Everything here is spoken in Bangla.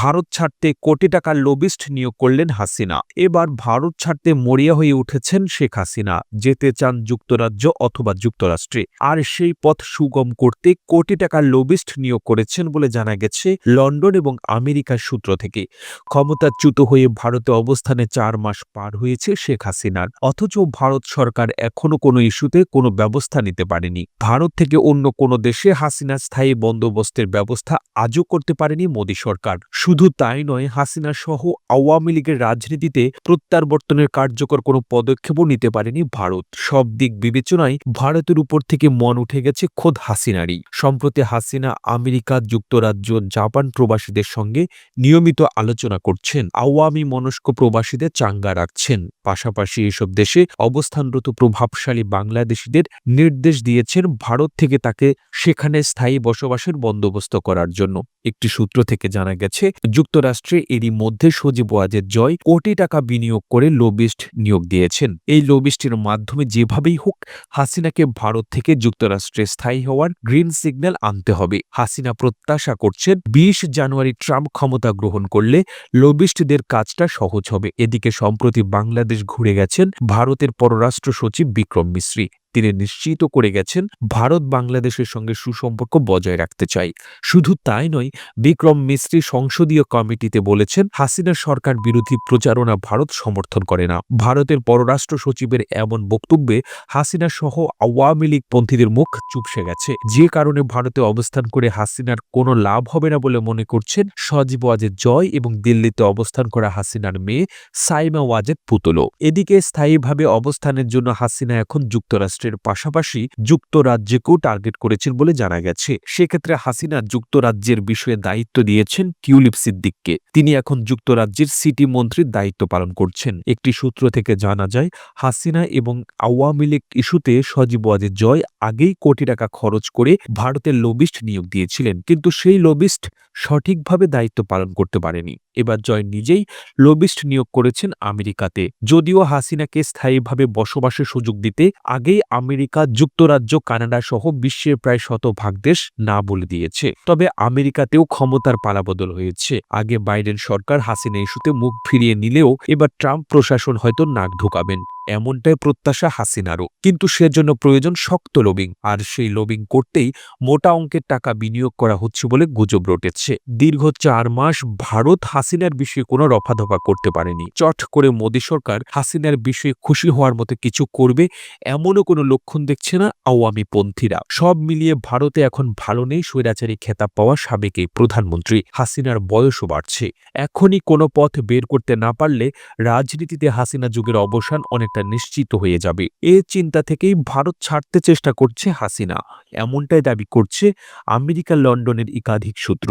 ভারত ছাড়তে কোটি টাকার লবিস্ট নিয়োগ করলেন হাসিনা। এবার ভারত ছাড়তে মরিয়া হয়ে উঠেছেন শেখ হাসিনা। যেতে চান যুক্তরাজ্য অথবা যুক্তরাষ্ট্রে। আর সেই পথ সুগম করতে কোটি টাকার লবিস্ট নিয়োগ করেছেন বলে জানা গেছে লন্ডন এবং আমেরিকার সূত্র থেকে। ক্ষমতাচ্যুত হয়ে ভারতে অবস্থানে চার মাস পার হয়েছে শেখ হাসিনার। অথচ ভারত সরকার এখনও কোনো ইস্যুতে কোনো ব্যবস্থা নিতে পারেনি। ভারত থেকে অন্য কোনো দেশে হাসিনার স্থায়ী বন্দোবস্তের ব্যবস্থা আজও করতে পারেনি মোদী সরকার। শুধু তাই নয়, হাসিনা সহ আওয়ামী লীগের রাজনীতিতে প্রত্যাবর্তনের কার্যকর কোনো পদক্ষেপও নিতে পারেনি ভারত। সব দিক বিবেচনায় ভারতের উপর থেকে মন উঠে গেছে খোদ হাসিনারই। সম্প্রতি হাসিনা আমেরিকা, যুক্তরাজ্য, জাপান প্রবাসীদের সঙ্গে নিয়মিত আলোচনা করছেন। আওয়ামী মনস্ক প্রবাসীদের চাঙ্গা রাখছেন। পাশাপাশি এসব দেশে অবস্থানরত প্রভাবশালী বাংলাদেশিদের নির্দেশ দিয়েছেন ভারত থেকে তাকে সেখানে স্থায়ী বসবাসের বন্দোবস্ত করার জন্য। একটি সূত্র থেকে জানা গেছে যুক্তরাষ্ট্রে এরই মধ্যে সজীব ওয়াজের জয় কোটি টাকা বিনিয়োগ করে লোবিস্ট নিয়োগ দিয়েছেন। এই লোবিস্টের মাধ্যমে যেভাবেই হোক, হাসিনাকে ভারত থেকে যুক্তরাষ্ট্রে স্থায়ী হওয়ার গ্রিন সিগন্যাল আনতে হবে। হাসিনা প্রত্যাশা করছেন, বিশ জানুয়ারি ট্রাম্প ক্ষমতা গ্রহণ করলে লোবিস্টদের কাজটা সহজ হবে। এদিকে সম্প্রতি বাংলাদেশ ঘুরে গেছেন ভারতের পররাষ্ট্র সচিব বিক্রম মিশ্রি। তিনি নিশ্চিত করে গেছেন, ভারত বাংলাদেশের সঙ্গে সুসম্পর্ক বজায় রাখতে চাই। শুধু তাই নয়, বিক্রম মিস্ত্রি সংসদীয় কমিটিতে বলেছেন, হাসিনা সরকার বিরোধী প্রচারণা ভারত সমর্থন করে না। ভারতের পররাষ্ট্র সচিবের এমন বক্তব্যে হাসিনা সহ আওয়ামী লীগ পন্থীদের মুখ চুপসে গেছে। যে কারণে ভারতে অবস্থান করে হাসিনার কোনো লাভ হবে না বলে মনে করছেন সজীব ওয়াজেদ জয় এবং দিল্লিতে অবস্থান করা হাসিনার মেয়ে সাইমা ওয়াজেদ পুতলো। এদিকে স্থায়ীভাবে অবস্থানের জন্য হাসিনা এখন যুক্তরাষ্ট্র রাষ্ট্রের পাশাপাশি যুক্তরাজ্যকেও টার্গেট করেছেন বলে জানা গেছে। সেক্ষেত্রে হাসিনা যুক্তরাজ্যের বিষয়ে দায়িত্ব দিয়েছেন কিউলিপ সিদ্দিককে। তিনি এখন যুক্তরাজ্যের সিটি মন্ত্রীর দায়িত্ব পালন করছেন। একটি সূত্র থেকে জানা যায়, হাসিনা এবং আওয়ামী লীগ ইস্যুতে সজীব ওয়াজের জয় আগেই কোটি টাকা খরচ করে ভারতের লবিস্ট নিয়োগ দিয়েছিলেন। কিন্তু সেই লবিস্ট সঠিকভাবে দায়িত্ব পালন করতে পারেনি। এবার জয় নিজেই লবিস্ট নিয়োগ করেছেন আমেরিকাতে। যদিও হাসিনাকে স্থায়ীভাবে বসবাসের সুযোগ দিতে আগেই আমেরিকা, যুক্তরাজ্য কানাডা সহ বিশ্বের প্রায় শতভাগ দেশ না বলে দিয়েছে। তবে আমেরিকাতেও ক্ষমতার পালাবদল হয়েছে। আগে বাইডেন সরকার হাসিনা ইস্যুতে মুখ ফিরিয়ে নিলেও এবার ট্রাম্প প্রশাসন হয়তো নাক ঢোকাবেন। এমনটাই প্রত্যাশা হাসিনারও। কিন্তু সেজন্য প্রয়োজন শক্ত লবিং, আর সেই লবিং করতেই মোটা অঙ্কের টাকা বিনিয়োগ করা হচ্ছে বলে গুজব রটেছে। দীর্ঘ চার মাস ভারত হাসিনার বিষয়ে কোনো রফাধফা করতে পারেনি। চট করে মোদী সরকার হাসিনার বিষয়ে খুশি হওয়ার মতো কিছু করবে এমনও কোনো লক্ষণ দেখছে না আওয়ামী পন্থীরা সব মিলিয়ে ভারতে এখন ভালো নেই স্বৈরাচারী খেতাব পাওয়া সাবেক এই প্রধানমন্ত্রী। হাসিনার বয়সও বাড়ছে। এখনই কোনো পথ বের করতে না পারলে রাজনীতিতে হাসিনা যুগের অবসান অনেকটা নিশ্চিত হয়ে যাবে। এ চিন্তা থেকেই ভারত ছাড়তে চেষ্টা করছে হাসিনা। এমনটাই দাবি করছে আমেরিকা লন্ডনের একাধিক সূত্র।